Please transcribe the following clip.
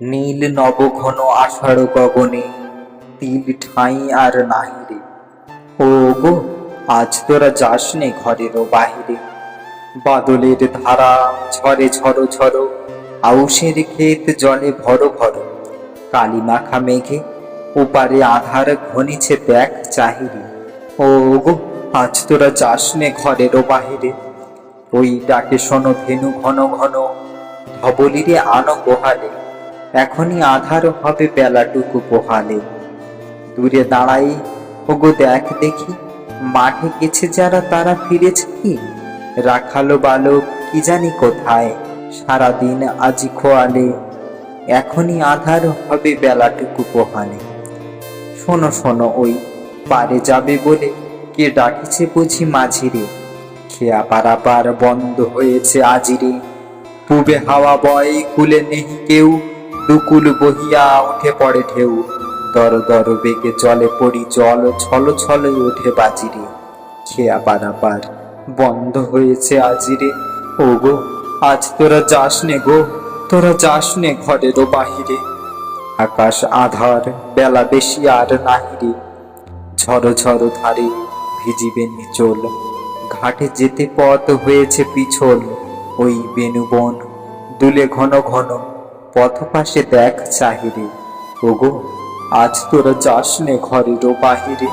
নীল নব ঘন আষাঢ় গগনে, তিল ঠাঁই আর নাহিরে। ও গো, আজ তোরা যাস নে ঘরেরও বাহিরে। বাদলের ধারা ঝরে ঝরো ঝরো, আউশের ক্ষেত জলে ভরো ভরো। কালী মাখা মেঘে ওপারে আধার ঘনিছে দেখ চাহিরে। ও গো, আজ তোরা যাস নে ঘরেরও বাহিরে। ওই ডাকে শোনো ধেনু ঘন ঘন, ধবলিরে আনো গোহালে। এখনই আধার হবে বেলাটুকু পোহালে। দূরে দাঁড়াই, ওগো দেখ দেখি, মাঠে গেছে যারা, তারা ফিরেছে কি? রাখালো বালক কি জানি কোথায়, সারাদিন আজি খোয়ালে। এখনই আধার হবে বেলাটুকু পোহালে। শোনো শোনো, ওই পারে যাবে বলে কে ডাকিছে বুঝি মাঝিরে। খেয়া পারাপার বন্ধ হয়েছে আজিরে। পূবে হাওয়া বয়, কুলে নেহি কেউ দুকুল বহিয়া উঠে পড়ে ঢেউ। দর দর বেগে জলে পড়ি জল, ছল ছলে ওঠে বাজিরে। খেয়া পারাপার বন্ধ হয়েছে আজিরে। ও গো আজ তোরা যাস নে গো, তোরা যাস নে ঘরেরও বাহিরে। আকাশ আধার, বেলা বেশি আর নাহিরে। ঝড়ো ঝড়ো ধারে ভিজিবে নিচল। ঘাটে যেতে পথ হয়েছে পিছল। ওই বেনুবন দুলে ঘন ঘন পথ পাশে দেখ চাহিরে। ওগো আজ তোরা যাস নে ঘরেরও বাহিরে।